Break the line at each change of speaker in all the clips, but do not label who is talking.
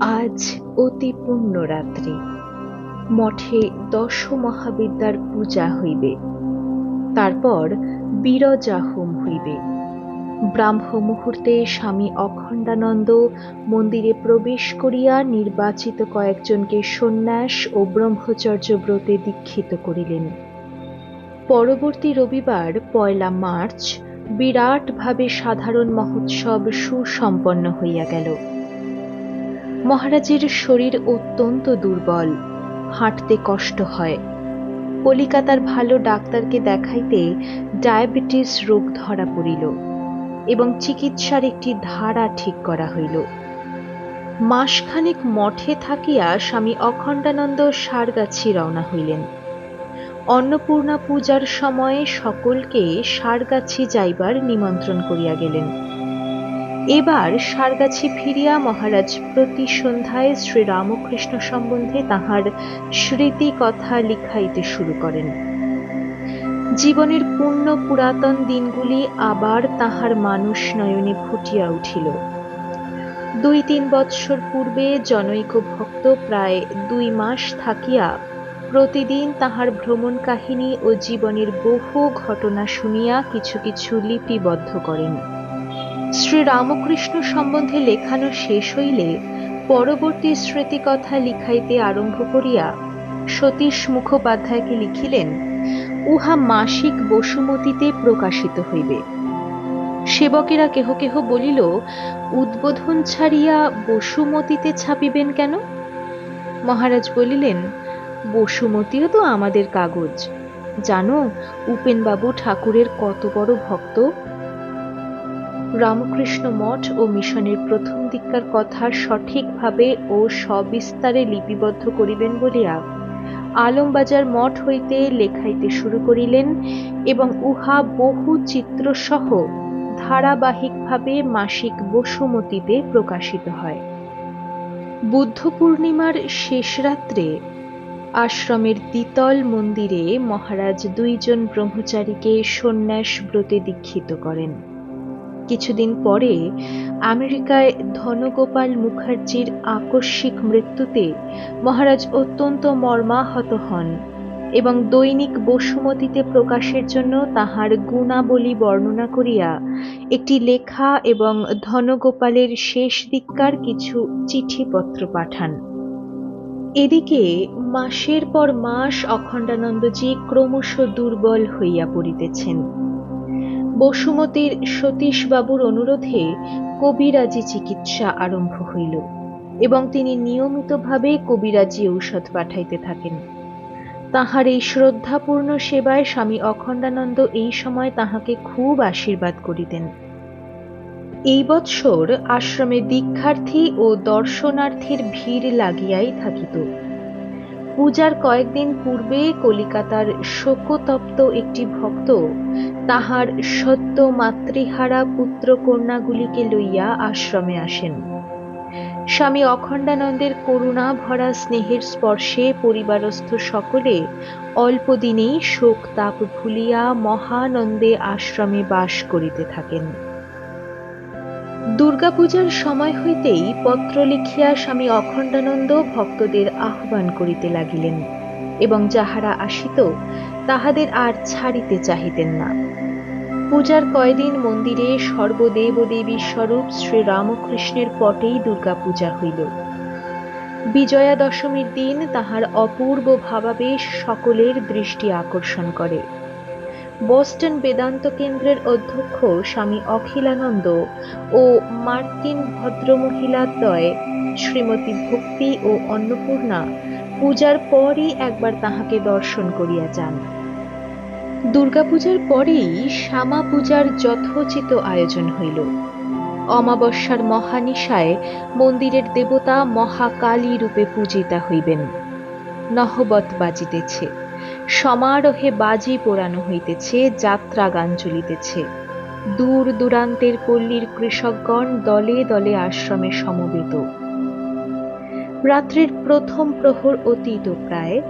আজ অতি পুণ্যরাত্রি। মঠে দশ মহাবিদ্যার পূজা হইবে। তারপর বিরজা হোম হইবে। ব্রাহ্ম মুহূর্তে স্বামী অখণ্ডানন্দ মন্দিরে প্রবেশ করিয়া নির্বাচিত কয়েকজনকে সন্ন্যাস ও ব্রহ্মচর্য ব্রতে দীক্ষিত করিলেন। পরবর্তী রবিবার, পয়লা মার্চ, বিরাটভাবে সাধারণ মহোৎসব সুসম্পন্ন হইয়া গেল। মহারাজের শরীর অত্যন্ত দুর্বল। হাঁটতে কষ্ট হয়। কলিকাতার ভালো ডাক্তারকে দেখাইতে ডায়াবেটিস রোগ ধরা পড়িল এবং চিকিৎসার একটি ধারা ঠিক করা হইল। মাসখানেক মঠে থাকিয়া স্বামী অখণ্ডানন্দ সারগাছি রওনা হইলেন। অন্নপূর্ণা পূজার সময়ে সকলকে সারগাছি যাইবার নিমন্ত্রণ করিয়া গেলেন। এবার সারগাছি ফিরিয়া মহারাজ প্রতি সন্ধ্যায় শ্রীরামকৃষ্ণ সম্বন্ধে তাহার স্মৃতি কথা লিখাইতে শুরু করেন। জীবনের পূর্ণ পুরাতন দিনগুলি আবার তাহার মানুষ নয়নে ফুটিয়া উঠিল। দুই তিন বৎসর পূর্বে জনৈক ভক্ত প্রায় দুই মাস থাকিয়া প্রতিদিন তাহার ভ্রমণ কাহিনী ও জীবনের বহু ঘটনা শুনিয়া কিছু কিছু লিপিবদ্ধ করেন। শ্রী রামকৃষ্ণ সম্বন্ধে লেখানো শেষ হইলে পরবর্তী স্মৃতিকথা লিখাইতে আরম্ভ করিয়া সতীশ মুখোপাধ্যায়কে লিখিলেন, উহা মাসিক বসুমতীতে প্রকাশিত হইবে। সেবকেরা কেহ কেহ বলিল, উদ্বোধন ছাড়িয়া বসুমতীতে ছাপিবেন কেন? মহারাজ বলিলেন, বসুমতীও তো আমাদের কাগজ। জানো, উপেনবাবু ঠাকুরের কত বড় ভক্ত। রামকৃষ্ণ মঠ ও মিশনের প্রথম দিককার কথা সঠিকভাবে ও সবিস্তারে লিপিবদ্ধ করিবেন বলিয়া আলমবাজার মঠ হইতে লেখাইতে শুরু করিলেন এবং উহা বহু চিত্রসহ ধারাবাহিকভাবে মাসিক বসুমতীতে প্রকাশিত হয়। বুদ্ধ পূর্ণিমার শেষ রাত্রে আশ্রমের দ্বিতল মন্দিরে মহারাজ দুইজন ব্রহ্মচারীকে সন্ন্যাস ব্রতে দীক্ষিত করেন। কিছুদিন পরে আমেরিকায় ধনগোপাল মুখার্জির আকস্মিক মৃত্যুতে মহারাজ অত্যন্ত মর্মাহত হন এবং দৈনিক বসুমতীতে প্রকাশের জন্য তাহার গুণাবলী বর্ণনা করিয়া একটি লেখা এবং ধনগোপালের শেষ দিককার কিছু চিঠিপত্র পাঠান। এদিকে মাসের পর মাস অখণ্ডানন্দজি ক্রমশ দুর্বল হইয়া পড়িতেছেন। বসুমতীর সতীশবাবুর অনুরোধে কবিরাজি চিকিৎসা আরম্ভ হইল এবং তিনি নিয়মিতভাবে কবিরাজি ঔষধ পাঠাইতে থাকেন। তাহার এই শ্রদ্ধাপূর্ণ সেবায় স্বামী অখণ্ডানন্দ এই সময় তাহাকে খুব আশীর্বাদ করিতেন। এই বৎসর আশ্রমে দীক্ষার্থী ও দর্শনার্থীর ভিড় লাগিয়াই থাকিত। পূজার কয়েকদিন পূর্বে কলিকাতার শোকতপ্ত একটি ভক্ত তাহার সত্য মাতৃহারা পুত্র কন্যাগুলিকে লইয়া আশ্রমে আসেন। স্বামী অখণ্ডানন্দের করুণা ভরা স্নেহের স্পর্শে পরিবারস্থ সকলে অল্প দিনেই শোক তাপ ভুলিয়া মহানন্দে আশ্রমে বাস করিতে থাকেন। দুর্গাপূজার সময় হইতেই পত্র লিখিয়া স্বামী অখণ্ডানন্দ ভক্তদের আহ্বান করিতে লাগিলেন, এবং যাহারা আসিত, তাহাদের আর ছাড়িতে চাহিতেন না। পূজার কয়দিন মন্দিরে সর্বদেব দেবীর স্বরূপ শ্রী রামকৃষ্ণের পটেই দুর্গাপূজা হইল। বিজয়া দশমীর দিন তাহার অপূর্ব ভাবাবেশ সকলের দৃষ্টি আকর্ষণ করে। বস্টন বেদান্ত কেন্দ্রের অধ্যক্ষ স্বামী অখিলানন্দ ও মার্কিন ভদ্রমহিলাদ্বয় শ্রীমতী ভক্তি ও অন্নপূর্ণা পূজার পরই একবার তাহাকে দর্শন করিয়া যান। দুর্গাপূজার পরেই শ্যামা পূজার যথোচিত আয়োজন হইল। অমাবস্যার মহানিশায় মন্দিরের দেবতা মহাকালী রূপে পূজিতা হইবেন। নহবত বাজিতেছে। সমারোহে বাজি পোড়ানো হইতেছে, যাত্রা গান চলিতেছে। দূর দূরান্তের পল্লীর কৃষকগণ দলে দলে আশ্রমে সমবেত। রাত্রির প্রথম প্রহর অতীত প্রায়।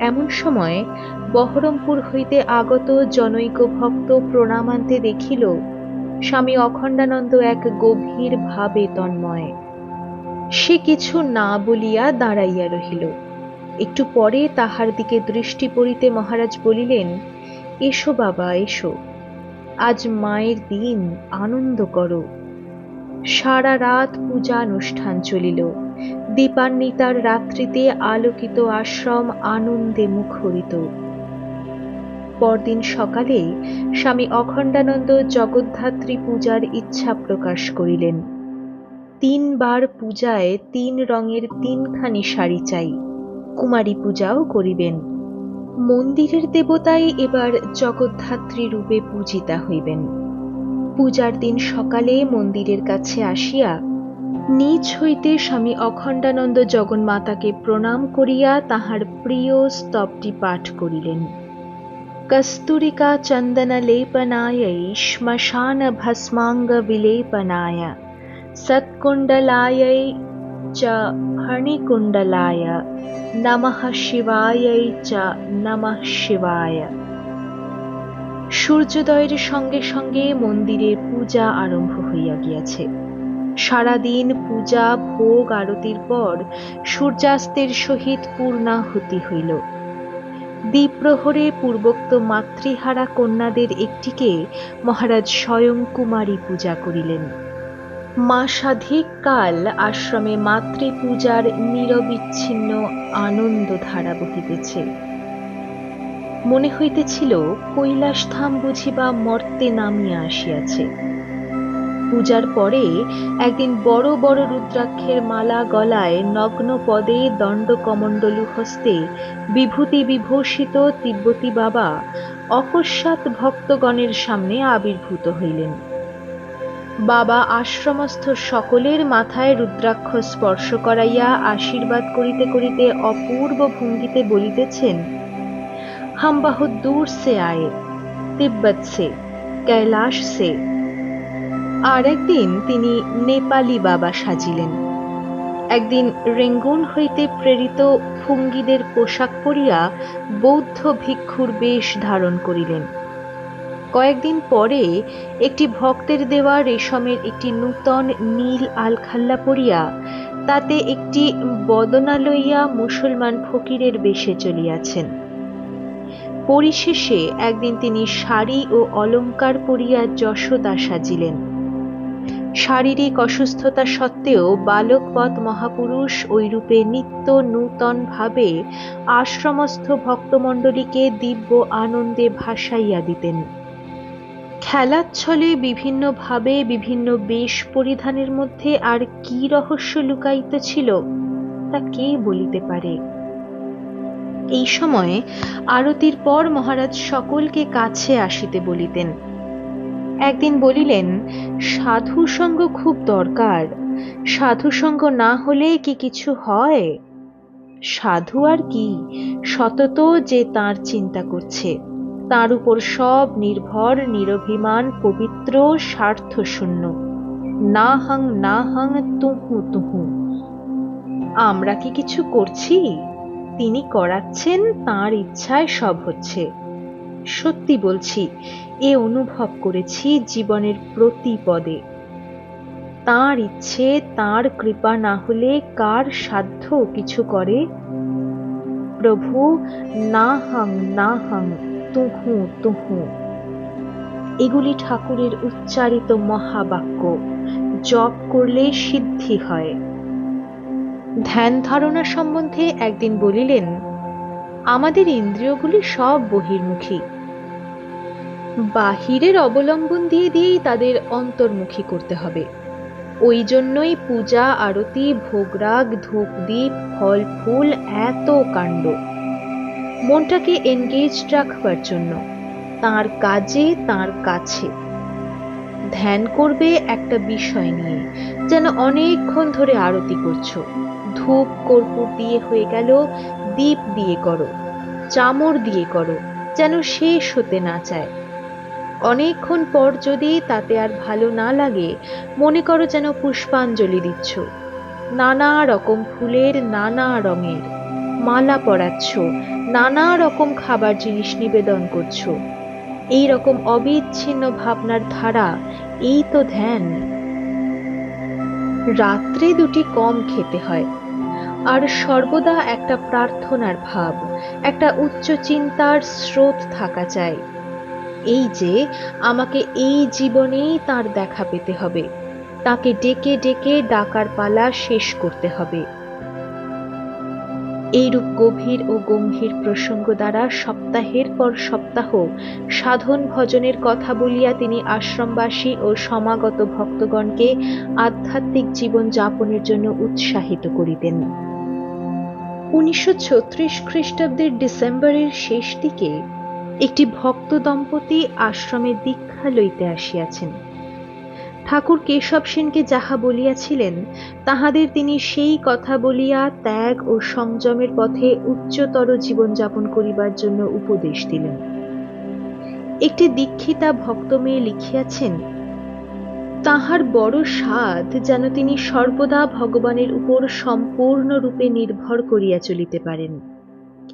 এমন সময় বহরমপুর হইতে আগত জনৈক ভক্ত প্রণামান্তে দেখিল, স্বামী অখণ্ডানন্দ এক গভীর ভাবে তন্ময়। সে কিছু না বলিয়া দাঁড়াইয়া রহিল। একটু পরে তাহার দিকে দৃষ্টি পড়িতে মহারাজ বলিলেন, এসো বাবা, এসো। আজ মায়ের দিন, আনন্দ করো। সারা রাত পূজা অনুষ্ঠান চলিল। দীপান্বিতার রাত্রিতে আলোকিত আশ্রম আনন্দে মুখরিত। পরদিন সকালে স্বামী অখণ্ডানন্দ জগদ্ধাত্রী পূজার ইচ্ছা প্রকাশ করিলেন। তিনবার পূজায় তিন রঙের তিনখানি শাড়ি চাই। কুমারী পূজাও করিবেন। মন্দিরের দেবতাই এবার জগদ্ধাত্রী রূপে পূজিতা হইবেন। পূজার দিন সকালে মন্দিরের কাছে আসিয়া নিজ হইতে স্বামী অখণ্ডানন্দ জগন্মাতাকে প্রণাম করিয়া তাহার প্রিয় স্তবটি পাঠ করিলেন। কস্তুরিকা চন্দন লেপনায় শ্মশান ভস্মাঙ্গ বিলেপনায়, সৎকুণ্ডলায় চ ফণিকুণ্ডলায় নমঃ শিবায় চ নমঃ শিবায় সূর্যোদয়ের সঙ্গে সঙ্গে মন্দিরে পূজা আরম্ভ হইয়া গিয়াছে। সারাদিন পূজা, ভোগ, আরতির পর সূর্যাস্তের সহিত পূর্ণাহুতি হইল। দ্বীপ্রহরে পূর্বোক্ত মাতৃহারা কন্যাদের একটিকে মহারাজ স্বয়ং কুমারী পূজা করিলেন। মাসাধিক কাল আশ্রমে মাতৃপূজার নিরবিচ্ছিন্ন আনন্দ ধারা বহিতেছে। মনে হইতেছিল কৈলাস ধাম বুঝিবা মর্তে নামিয়া আসিয়াছে। পূজার পরে একদিন বড় বড় রুদ্রাক্ষের মালা গলায় নগ্ন পদে দণ্ডকমণ্ডলু হস্তে বিভূতি বিভূষিত তিব্বতী বাবা অকস্মাৎ ভক্তগণের সামনে আবির্ভূত হইলেন। বাবা আশ্রমস্থ সকলের মাথায় রুদ্রাক্ষ স্পর্শ করাইয়া আশীর্বাদ করিতে করিতে অপূর্ব ভঙ্গিতে বলিতেছেন হাম দূর সে আয়ে, তিব্বত সে, কৈলাস সে। আর একদিন তিনি নেপালি বাবা সাজিলেন। একদিন রেঙ্গুন হইতে প্রেরিত ফুঙ্গিদের পোশাক পরিয়া বৌদ্ধ ভিক্ষুর বেশ ধারণ করিলেন। কয়েকদিন পরে একটি ভক্তের দেওয়া রেশমের একটি নূতন নীল আলখাল্লা পরিয়া, তাতে একটি বদনা লইয়া মুসলমান ফকিরের বেশে চলিয়াছেন। পরিশেষে একদিন তিনি শাড়ি ও অলঙ্কার পরিয়া যশোদা সাজিলেন। শারীরিক অসুস্থতা সত্ত্বেও বালকবৎ মহাপুরুষ ওইরূপে নিত্য নূতন ভাবে আশ্রমস্থ ভক্তমণ্ডলীকে দিব্য আনন্দে ভাসাইয়া দিতেন। খেলাচ্ছলে বিভিন্নভাবে বিভিন্ন বেশ পরিধানের মধ্যে আর কি রহস্য লুকায়িত ছিল তা কে বলিতে পারে? এই সময়ে আরতির পর মহারাজ সকলকে কাছে আসিতে বলিতেন। একদিন বলিলেন সাধু সঙ্গ খুব দরকার। সাধু সঙ্গ না হলে কি কিছু হয়? সাধু আর কি? সতত যে তার চিন্তা করছে। তার উপর সব নির্ভর, নিরভিমান, পবিত্র স্বার্থ শূন্য না হাং না হাং তুহু তুহু। আমরা কি কিছু করছি? তিনি করাচ্ছেন, তার ইচ্ছায় সব হচ্ছে। সত্যি বলছি, এ অনুভব করেছি জীবনের প্রতি পদে। তাঁর ইচ্ছে, তার কৃপা না হলে কার সাধ্য কিছু করে? প্রভু না হাং না হাং তুহু তুহু। এগুলি ঠাকুরের উচ্চারিত মহাবাক্য। জপ করলে সিদ্ধি হয়। ধ্যান ধারণা সম্বন্ধে একদিন বলিলেন, আমাদের ইন্দ্রিয়গুলি সব বহির্মুখী। বাহিরের অবলম্বন দিয়ে দিয়েই তাদের অন্তর্মুখী করতে হবে। ওই জন্যই পূজা, আরতি, ভোগরাগ, ধূপদীপ, ফল, ফুল এত কাণ্ড। মনটাকে এনগেজ রাখবার জন্য, তার কাজে, তার কাছে। ধ্যান করবে একটা বিষয় নিয়ে, যেন অনেকক্ষণ ধরে আরতি করছ। ধূপ, কর্পূর দিয়ে হয়ে গেল দ্বীপ দিয়ে করো, চামর দিয়ে করো, যেন শেষ হতে না চায়। অনেকক্ষণ পর যদি তাতে আর ভালো না লাগে, মনে করো যেন পুষ্পাঞ্জলি দিচ্ছ। নানা রকম ফুলের, নানা রঙের। মালা পরাচ্ছ, নানা রকম খাবার জিনিস নিবেদন করছ। এই রকম অবিচ্ছিন্ন ভাবনার ধারা, এই তো ধ্যান। রাত্রে দুটি কম খেতে হয়। আর সর্বদা একটা প্রার্থনার ভাব, একটা উচ্চ চিন্তার স্রোত থাকা চাই। এই যে, আমাকে এই জীবনেই তার দেখা পেতে হবে। তাকে ডেকে ডেকে ডাকার পালা শেষ করতে হবে। এইরূপ গভীর ও গম্ভীর প্রসঙ্গ দ্বারা সপ্তাহের পর সপ্তাহ সাধন ভজনের কথা বলিয়া তিনি আশ্রমবাসী ও সমাগত ভক্তগণকে আধ্যাত্মিক জীবন যাপনের জন্য উৎসাহিত করিতেন। উনিশশো ছত্রিশ খ্রিস্টাব্দের ডিসেম্বরের শেষ দিকে একটি ভক্ত দম্পতি আশ্রমে দীক্ষা লইতে আসিয়াছেন। ঠাকুর কেশব সেনকে যাহা বলিয়াছিলেন, তাহাদের তিনি সেই কথা বলিয়া ত্যাগ ও সংযমের পথে উচ্চতর জীবনযাপন করিবার জন্য উপদেশ দিলেন। একটি দীক্ষিতা ভক্ত মেয়ে লিখিয়াছেন, তাহার বড় সাধ যেন তিনি সর্বদা ভগবানের উপর সম্পূর্ণরূপে নির্ভর করিয়া চলিতে পারেন।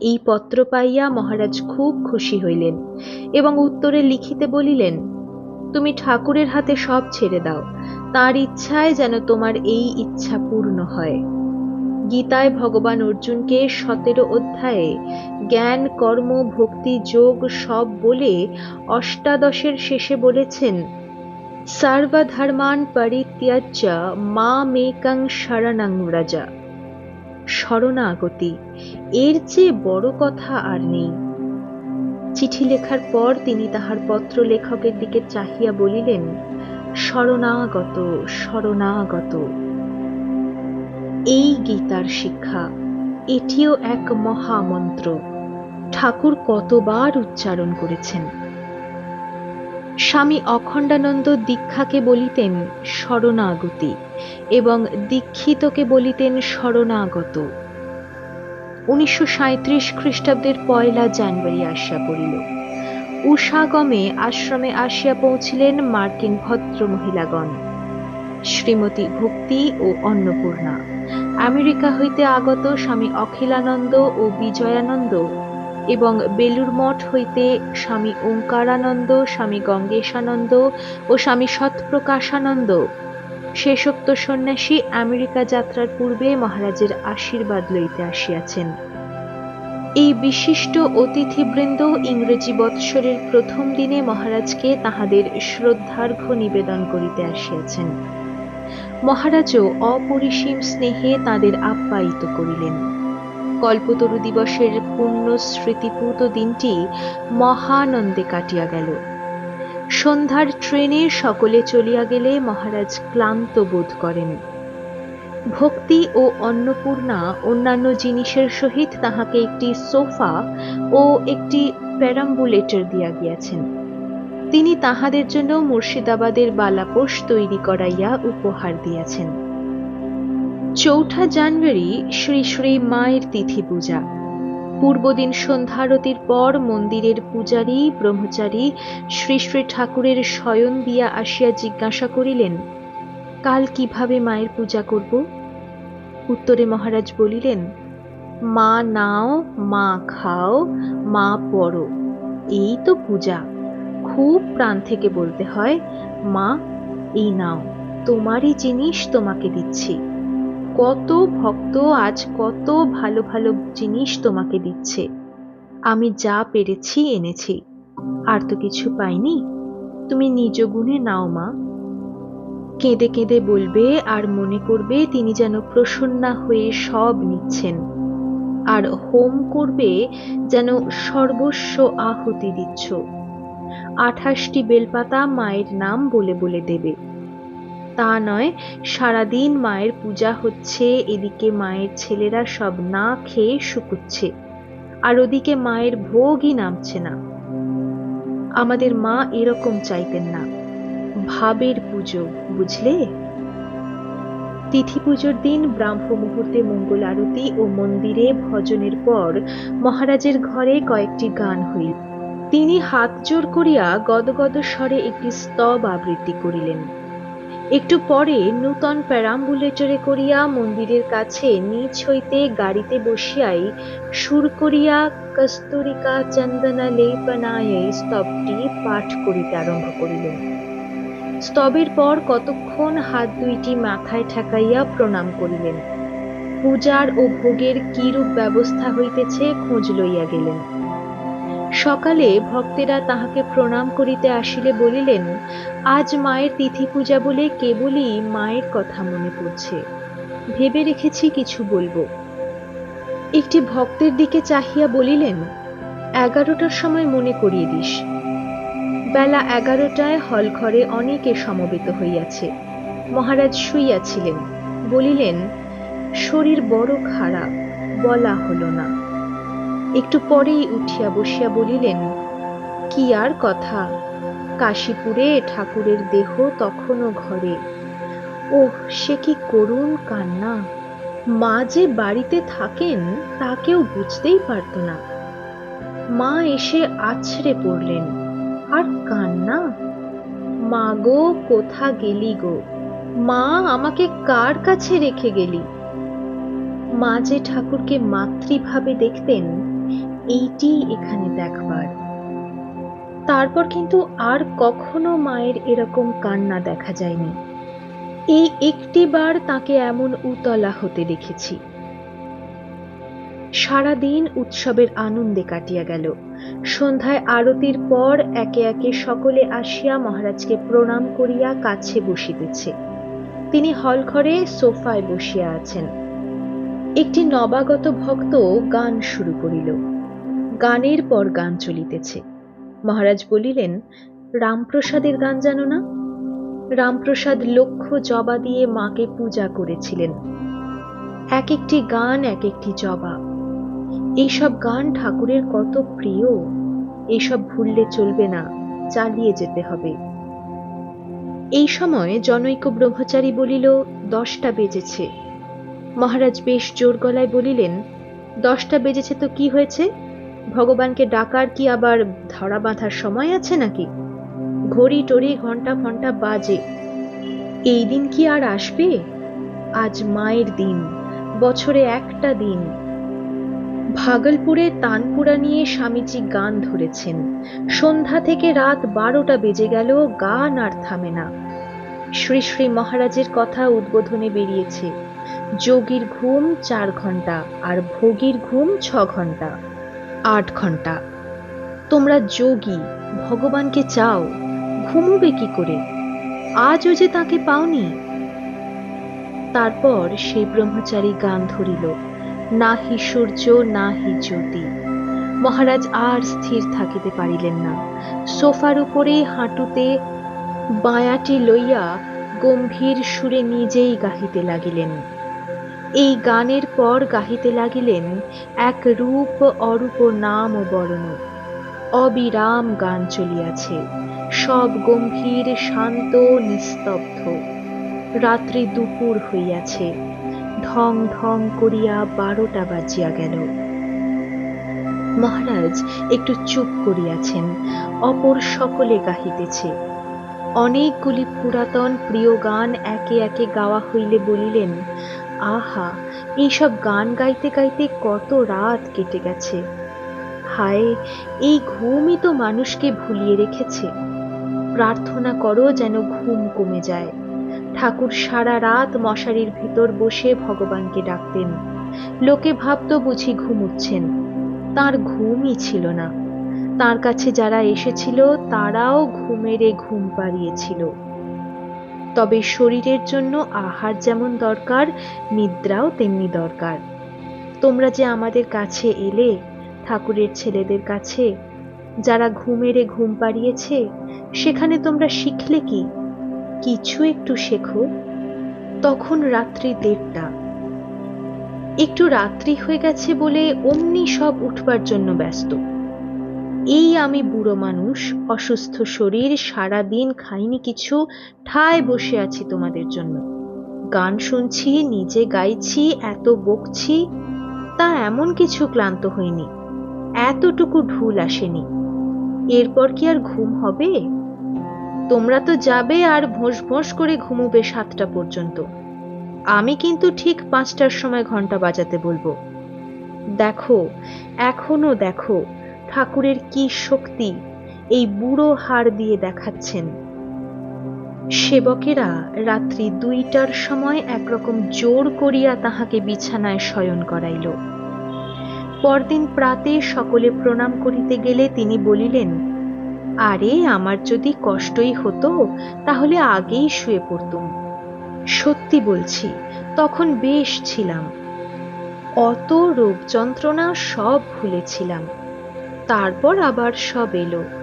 এই পত্র পাইয়া মহারাজ খুব খুশি হইলেন এবং উত্তরে লিখিতে বলিলেন তুমি ঠাকুরের হাতে সব ছেড়ে দাও। তার ইচ্ছায় যেন তোমার এই ইচ্ছা পূর্ণ হয়। গীতায় ভগবান অর্জুনকে সতেরো অধ্যায়ে জ্ঞান, কর্ম, ভক্তি, যোগ সব বলে অষ্টাদশের শেষে বলেছেন সর্বধর্মান পরিত্যাজ্য মা মেকাং শরণাং রাজা। শরণাগতি, এর চেয়ে বড় কথা আর নেই। চিঠি লেখার পর তিনি তাহার পত্র লেখকের দিকে চাহিয়া বলিলেন, শরণাগত শরণাগত। এই গীতার শিক্ষা, এটিও এক মহামন্ত্র। ঠাকুর কতবার উচ্চারণ করেছেন? স্বামী অখণ্ডানন্দ দীক্ষাকে বলিতেন, শরণাগতি এবং দীক্ষিতকে বলিতেন, শরণাগত। উনিশশো খ্রিস্টাব্দের পয়লা জানুয়ারি আসিয়া পড়িল। উষাগমে আশ্রমে আসিয়া পৌঁছিলেন মার্কিন ভদ্র মহিলাগণ শ্রীমতী ভক্তি ও অন্নপূর্ণা, আমেরিকা হইতে আগত স্বামী অখিলানন্দ ও বিজয়ানন্দ এবং বেলুর মঠ হইতে স্বামী ওঙ্কারানন্দ, স্বামী গঙ্গেশানন্দ ও স্বামী সৎপ্রকাশানন্দ শেষোক্ত সন্ন্যাসী আমেরিকা যাত্রার পূর্বে মহারাজের আশীর্বাদ লইতে আসিয়াছেন। এই বিশিষ্ট অতিথিবৃন্দ ইংরেজি বৎসরের প্রথম দিনে মহারাজকে তাহাদের শ্রদ্ধার্ঘ্য নিবেদন করিতে আসিয়াছেন। মহারাজও অপরিসীম স্নেহে তাদের আপ্যায়িত করিলেন। কল্পতরু দিবসের পূর্ণ স্মৃতিপূত দিনটি মহানন্দে কাটিয়া গেল। সন্ধ্যার ট্রেনে সকলে চলিয়া গেলে মহারাজ ক্লান্ত বোধ করেন। ভক্তি ও অন্নপূর্ণা অন্যান্য জিনিসের সহিত তাহাকে একটি সোফা ও একটি প্যারাম্বুলেটর দিয়া গিয়াছেন। তিনি তাহাদের জন্য মুর্শিদাবাদের বালাপোষ তৈরি করাইয়া উপহার দিয়াছেন। চৌঠা জানুয়ারি শ্রী শ্রী মায়ের তিথি পূজা। পূর্বদিন সন্ধ্যারতির পর মন্দিরের পূজারী, ব্রহ্মচারী শ্রী শ্রী ঠাকুরের শয়ন দিয়া আসিয়া জিজ্ঞাসা করিলেন, কাল কীভাবে মায়ের পূজা করব? উত্তরে মহারাজ বলিলেন, মা নাও, মা খাও, মা পড়ো, এই তো পূজা। খুব প্রাণ থেকে বলতে হয়, মা, এই নাও, তোমারই জিনিস তোমাকে দিচ্ছি কত ভক্ত আজ কত ভালো ভালো জিনিস তোমাকে দিচ্ছে। আমি যা পেরেছি এনেছি। আর তো কিছু পাইনি। তুমি নিজ গুণে নাও মা। কেঁদে কেঁদে বলবে আর মনে করবে তিনি যেন প্রসন্না হয়ে সব নিচ্ছেন। আর হোম করবে যেন সর্বস্ব আহুতি দিচ্ছ। আঠাশটি বেলপাতা মায়ের নাম বলে বলে দেবে। তা নয়, সারাদিন মায়ের পূজা হচ্ছে, এদিকে মায়ের ছেলেরা সব না খেয়ে শুকুচ্ছে, আর ওদিকে মায়ের ভোগই নামছে না। আমাদের মা এরকম চাইতেন না। ভাবের পুজো, বুঝলে? তিথি পুজোর দিন ব্রাহ্ম মুহূর্তে মঙ্গল আরতি ও মন্দিরে ভজনের পর মহারাজের ঘরে কয়েকটি গান হইল। তিনি হাত জোর করিয়া গদগদ স্বরে একটি স্তব আবৃত্তি করিলেন। একটু পরে নূতন প্যারাম্বুলেটরে করিয়া মন্দিরের কাছে নিচ হইতে গাড়িতে বসিয়াই সুর করিয়া কস্তুরিকা চন্দনা লেপনায় স্তবটি পাঠ করিতে আরম্ভ করিলেন। স্তবের পর কতক্ষণ হাত দুইটি মাথায় ঠেকাইয়া প্রণাম করিলেন। পূজার ও ভোগের কিরূপ ব্যবস্থা হইতেছে খোঁজ লইয়া গেলেন। সকালে ভক্তেরা তাহাকে প্রণাম করিতে আসিলে বলিলেন, আজ মায়ের তিথি পূজা বলে কেবলই মায়ের কথা মনে পড়ছে। ভেবে রেখেছি কিছু বলব। একটি ভক্তের দিকে চাহিয়া বলিলেন, এগারোটার সময় মনে করিয়ে দিস। বেলা এগারোটায় হল ঘরে অনেকে সমবেত হইয়াছে। মহারাজ শুইয়াছিলেন। বলিলেন, শরীর বড় খারাপ, বলা হলো না। একটু পরেই উঠিয়া বসিয়া বলিলেন, কি আর কথা? কাশীপুরে ঠাকুরের দেহ তখনও ঘরে। ওহ, সে কি করুণ কান্না! মা যে বাড়িতে থাকেন, তা কেউ বুঝতেই পারত না। মা এসে আছড়ে পড়লেন, আর কান্না? মা গো, কোথা গেলি গো? মা আমাকে কার কাছে রেখে গেলি? মা যে ঠাকুরকে মাতৃভাবে দেখতেন এইটি এখানে দেখবার। তারপর কিন্তু আর কখনো মায়ের এরকম কান্না দেখা যায়নি। এই একটি বার তাকে এমন উতলা হতে দেখেছি। সারাদিন উৎসবের আনন্দে কাটিয়া গেল। সন্ধ্যায় আরতির পর একে একে সকলে আসিয়া মহারাজকে প্রণাম করিয়া কাছে বসিতেছে। তিনি হলঘরে সোফায় বসিয়া আছেন। একটি নবাগত ভক্ত গান শুরু করিল। গানের পর গান চলিতেছে। মহারাজ বলিলেন, রামপ্রসাদের গান জানো না? রামপ্রসাদ লক্ষ জবা দিয়ে মাকে পূজা করেছিলেন। এক একটি গান, এক একটি জবা। এইসব গান ঠাকুরের কত প্রিয়। এইসব ভুললে চলবে না, চালিয়ে যেতে হবে। এই সময় জনৈক ব্রহ্মচারী বলিল, দশটা বেজেছে। মহারাজ বেশ জোর গলায় বলিলেন, দশটা বেজেছে তো কি হয়েছে? ভগবানকে ডাকার কি আবার ধরা বাঁধার সময় আছে নাকি? ঘড়ি টড়ি ঘণ্টা ঘণ্টা বাজে। এই দিন কি আর আসবে? আজ মায়ের দিন, বছরে একটা দিন। ভাগলপুরে তানপুরা নিয়ে স্বামীজি গান ধরেছেন। সন্ধ্যা থেকে রাত বারোটা বেজে গেল, গান আর থামে না। শ্রী শ্রী মহারাজের কথা উদ্বোধনে বেরিয়েছে। যোগীর ঘুম চার ঘণ্টা আর ভোগীর ঘুম ছ ঘণ্টা আট ঘণ্টা। তোমরা যোগী, ভগবানকে চাও, ঘুমোবে কি করে? আজও যে তাকে পাওনি? তারপর সেই ব্রহ্মচারী গান ধরিল, না হি সূর্য, না হি জ্যোতি। মহারাজ আর স্থির থাকিতে পারিলেন না। সোফার উপরে হাঁটুতে বায়াটি লইয়া গম্ভীর সুরে নিজেই গাহিতে লাগিলেন। এই গানের পর গাহিতে লাগিলেন এক রূপ অরূপ নাম ও বর্ণ। অবিরাম গান চলিয়াছে, সব গম্ভীর, শান্ত, নিস্তব্ধ। রাত্রি দুপুর হইয়াছে, ঢং ঢং করিয়া বারোটা বাজিয়া গেল। মহারাজ একটু চুপ করিয়াছেন, অপর সকলে গাহিতেছে। অনেকগুলি পুরাতন প্রিয় গান একে একে গাওয়া হইলে বলিলেন আহা, এইসব গান গাইতে গাইতে কত রাত কেটে গেছে। হায়, এই ঘুমই তো মানুষকে ভুলিয়ে রেখেছে। প্রার্থনা করো যেন ঘুম কমে যায়। ঠাকুর সারা রাত মশারির ভিতর বসে ভগবানকে ডাকতেন। লোকে ভাবত বুঝি ঘুমুচ্ছেন। তার ঘুমই ছিল না। তার কাছে যারা এসেছিল, তারাও ঘুমেরে ঘুম পাড়িয়েছিল। তবে শরীরের জন্য আহার যেমন দরকার, নিদ্রাও তেমনি দরকার। তোমরা যে আমাদের কাছে এলে, ঠাকুরের ছেলেদের কাছে, যারা ঘুমেরে ঘুম পাড়িয়েছে, সেখানে তোমরা শিখলে কি? কিছু একটু শেখো। তখন রাত্রি দেড়টা। একটু রাত্রি হয়ে গেছে বলে অমনি সব উঠবার জন্য ব্যস্ত। এই আমি বুড়ো মানুষ, অসুস্থ শরীর সারা দিন খাইনি কিছু, ঠায় বসে আছি তোমাদের জন্য। গান শুনছি, নিজে গাইছি, এত বকছি, তা এমন কিছু ক্লান্ত হইনি। এতটুকু ঢুল আসেনি। এরপর কি আর ঘুম হবে? তোমরা তো যাবে আর ভোঁস ভোঁস করে ঘুমোবে সাতটা পর্যন্ত। আমি কিন্তু ঠিক পাঁচটার সময় ঘণ্টা বাজাতে বলব। দেখো, এখনও দেখো ঠাকুরের কি শক্তি এই বুড়ো হাড় দিয়ে দেখাচ্ছেন। সেবকেরা রাত্রি দুইটার সময় একরকম জোর করিয়া তাহাকে বিছানায় শয়ন করাইল। পরদিন প্রাতে সকলে প্রণাম করিতে গেলে তিনি বলিলেন, আরে, আমার যদি কষ্টই হতো, তাহলে আগেই শুয়ে পড়তুম। সত্যি বলছি, তখন বেশ ছিলাম। অত রোগ যন্ত্রণা সব ভুলেছিলাম তারপর আবার সব এলো।